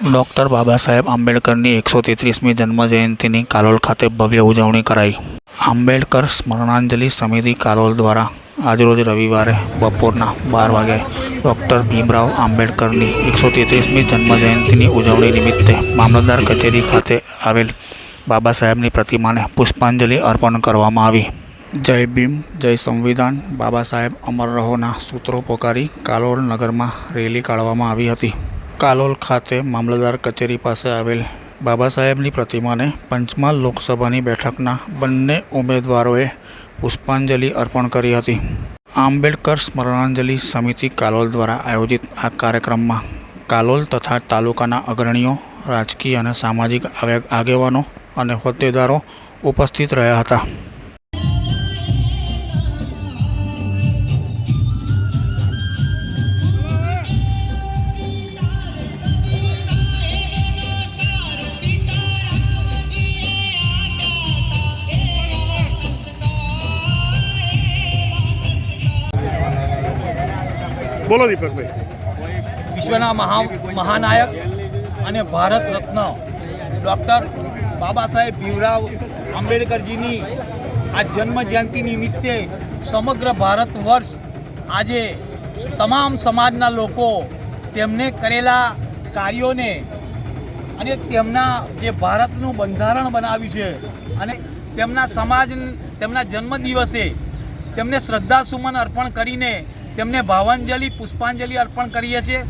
Doctor Baba Saheb આંબેડકરની એકસો તેત્રીસમી જન્મજયંતિની કાલોલ ખાતે ભવ્ય ઉજવણી કરાઈ. આંબેડકર સ્મરણાંજલિ સમિતિ કાલોલ દ્વારા આજરોજ રવિવારે બપોરના બાર વાગે ડૉક્ટર ભીમરાવ આંબેડકરની એકસો તેત્રીસમી જન્મજયંતિની ઉજવણી નિમિત્તે મામલતદાર કચેરી ખાતે આવેલ બાબા સાહેબની પ્રતિમાને પુષ્પાંજલિ અર્પણ કરવામાં આવી. જય ભીમ, જય સંવિધાન, બાબા સાહેબ અમર રહોના સૂત્રો પોકારી કાલોલ નગરમાં રેલી કાઢવામાં આવી હતી. કાલોલ ખાતે મામલતદાર કચેરી પાસે આવેલ બાબા સાહેબની પ્રતિમાને પંચમહાલ લોકસભાની બેઠકના બંને ઉમેદવારોએ પુષ્પાંજલિ અર્પણ કરી હતી. આંબેડકર સ્મરણાંજલિ સમિતિ કાલોલ દ્વારા આયોજિત આ કાર્યક્રમમાં કાલોલ તથા તાલુકાના અગ્રણીઓ, રાજકીય અને સામાજિક આગેવાનો અને હોદ્દેદારો ઉપસ્થિત રહ્યા હતા. બોલો દીપકભાઈ વિશ્વના મહા મહાનાયક અને ભારત રત્ન ડૉક્ટર બાબા સાહેબ ભીમરાવ આંબેડકરજીની આ જન્મ જયંતિ નિમિત્તે સમગ્ર ભારત વર્ષ આજે તમામ સમાજના લોકો તેમને કરેલા કાર્યોને અને તેમના જે ભારતનું બંધારણ બનાવ્યું છે અને તેમના સમાજ તેમના જન્મદિવસે તેમને શ્રદ્ધાસુમન અર્પણ કરીને તેમને ભાવાંજલિ પુષ્પાંજલિ અર્પણ કરીએ છીએ.